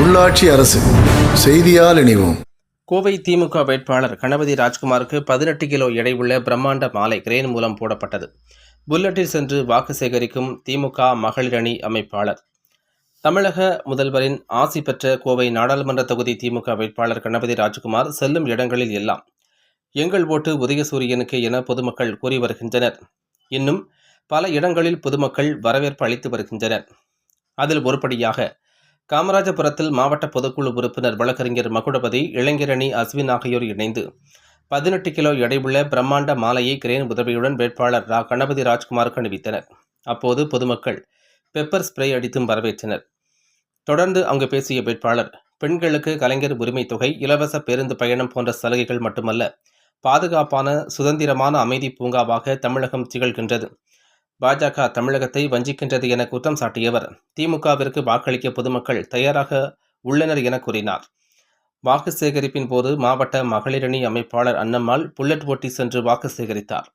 உள்ளாட்சி அரசு. செய்தியால் இணைவோம். கோவை திமுக வேட்பாளர் கணபதி ராஜ்குமாருக்கு பதினெட்டு கிலோ எடை உள்ள பிரம்மாண்ட மாலை கிரேன் மூலம் போடப்பட்டது. புல்லட்டில் சென்று வாக்கு சேகரிக்கும் திமுக மகளிர் அணி அமைப்பாளர். தமிழக முதல்வரின் ஆசி பெற்ற கோவை நாடாளுமன்ற தொகுதி திமுக வேட்பாளர் கணபதி ராஜ்குமார் செல்லும் இடங்களில் எல்லாம் எங்கள் ஓட்டு உதயசூரியனுக்கு என பொதுமக்கள் கூறி வருகின்றனர். இன்னும் பல இடங்களில் பொதுமக்கள் வரவேற்பு அளித்து வருகின்றனர். அதில் ஒருபடியாக காமராஜபுரத்தில் மாவட்ட பொதுக்குழு உறுப்பினர் வழக்கறிஞர் மகுடபதி இளைஞரணி அஸ்வின் ஆகியோர் இணைந்து பதினெட்டு கிலோ எடையுள்ள பிரம்மாண்ட மாலையை கிரேன் உதவியுடன் வேட்பாளர் ரா. கணபதி ராஜ்குமாருக்கு அணிவித்தனர். அப்போது பொதுமக்கள் பெப்பர் ஸ்ப்ரே அடித்தும் வரவேற்றனர். தொடர்ந்து அங்கு பேசிய வேட்பாளர் பெண்களுக்கு கலைஞர் உரிமை தொகை இலவச பேருந்து பயணம் போன்ற சலுகைகள் மட்டுமல்ல பாதுகாப்பான சுதந்திரமான அமைதி பூங்காவாக தமிழகம் திகழ்கின்றது. பாஜக தமிழகத்தை வஞ்சிக்கின்றது என குற்றம் சாட்டியவர். திமுகவிற்கு வாக்களிக்க பொதுமக்கள் தயாராக உள்ளனர் என கூறினார். வாக்கு சேகரிப்பின் போது மாவட்ட மகளிரணி அமைப்பாளர் அன்னம்மாள் புல்லட் ஓட்டி சென்று வாக்கு சேகரித்தார்.